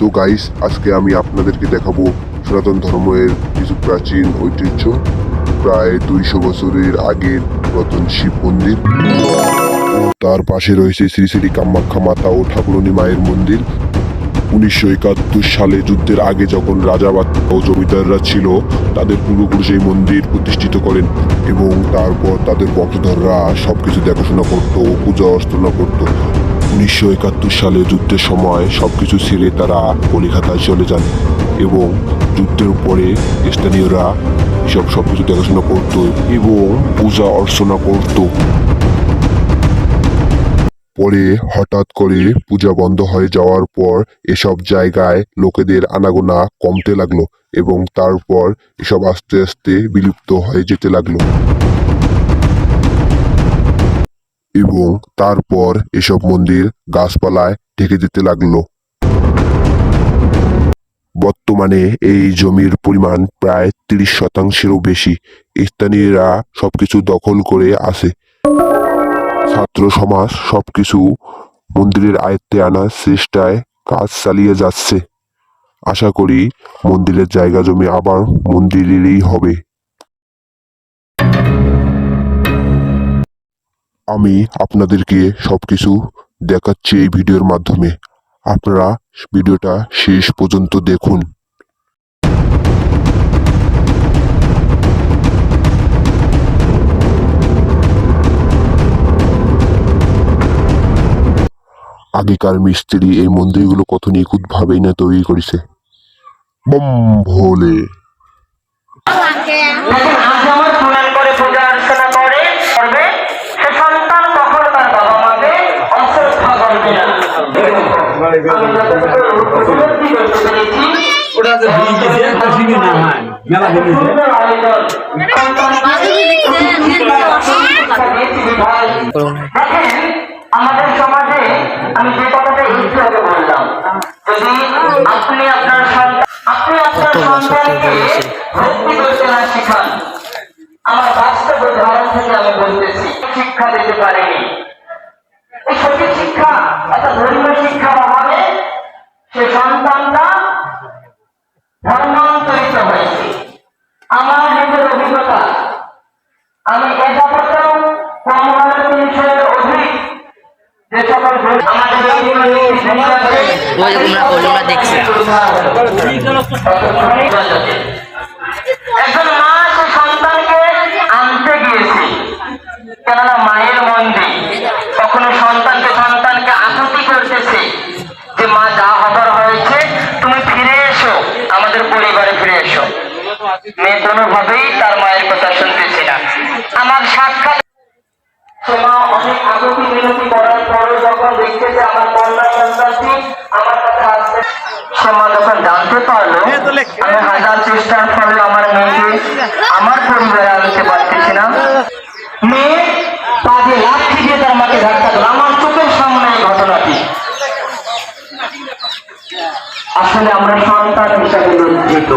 তো গাইস আজকে আমি আপনাদেরকে দেখাবো সনাতন ধর্মের কিছু প্রাচীন ঐতিহ্য। প্রায় দুইশো বছরের আগের পুরাতন শিব মন্দির। তার পাশে রয়েছে শ্রী শ্রী কামাখ্যা মাতা ও ঠাকুরনী মায়ের মন্দির। উনিশশো একাত্তর সালে যুদ্ধের আগে যখন রাজা ও জমিদাররা ছিল, তাদের পূর্বপুরুষ এই মন্দির প্রতিষ্ঠিত করেন এবং তারপর তাদের বংশধররা সবকিছু দেখাশোনা করতো ও পূজা অর্চনা করতো। উনিশশো একাত্তর সালে যুদ্ধের সময় সবকিছু ছেড়ে তারা কলিকাতায় চলে যান এবং যুদ্ধের পরে স্থানীয়রা এসব সবকিছু দেখাশোনা করতো এবং পূজা অর্চনা করতো। পরে হঠাৎ করে পূজা বন্ধ হয়ে যাওয়ার পর এসব জায়গায় লোকেদের আনাগোনা কমতে লাগল এবং তারপর এসব আস্তে আস্তে বিলুপ্ত হয়ে যেতে লাগল। এবং তারপর এসব মন্দির গাছপালায় ঢেকে যেতে লাগল। বর্তমানে এই জমির পরিমাণ প্রায় তিরিশ শতাংশেরও বেশি। স্থানীয়রা সবকিছু দখল করে আছে। ছাত্র সমাজ সবকিছু মন্দিরের আয়ত্তে আনার চেষ্টায় কাজ চালিয়ে যাচ্ছে। আশা করি মন্দিরের জায়গা জমি আবার মন্দিরেরই হবে। আমি আপনাদেরকে সবকিছু দেখাচ্ছি এই ভিডিওর মাধ্যমে। আপনারা ভিডিওটা শেষ পর্যন্ত দেখুন। আগেকার মিস্ত্রি এই মন্দিরগুলো কত নিখুঁতভাবেই না তৈরি করেছে। বম ভোলে ওটা যে ভিজে একটা শিখি না হয় মেলা আমাদের সমাজে আমি যে কথাটা একটু আগে বললাম যদি আপনি আপনার আপনি আপনার সন্তানকে ভক্তি করতে না শিখান আমার বাস্তব উদাহরণ থেকে আমি বলতেছি, শিক্ষা দিতে পারেনি এই সঠিক শিক্ষা অর্থাৎ ধর্মীয় শিক্ষার অভাবে সে সন্তানটা ধর্মান্তরিত হয়েছে আমার নিজের অভিজ্ঞতা। আমি এ ব্যাপারটাও কম হলে তিনশোর অধিক। যে সকল গ্রন্থ আমাদের ওই আমরা ওগুলো দেখছি। একজন মা সে সন্তানকে আনতে গিয়েছে। কেননা মায়ের মন্দির কখনো সন্তানকে সন্তানকে আকুতি করতেছে যে মা যা হবার হয়েছে তুমি ফিরে এসো আমাদের পরিবারে ফিরে এসো। মেয়ে কোনোভাবেই তার মায়ের কথা শুনতেছে না আমার সাক্ষাৎ সোমা অনেক আকুতি মিনতি করার পরও যখন আমার কন্যা সন্তানটি আমার কথা আসছে। সোমা যখন জানতে পারল আমি হাজার চেষ্টার ফলে আমার মেয়েকে আমার পরিবারে আনতে পারতেছি না মেয়ে কাজে লাঠি দিয়ে তার মাকে ধাক্কা দিল। আমার চোখের সামনে ঘটনাটি। আসলে আমরা সন্তান হিসাবে লজ্জিত।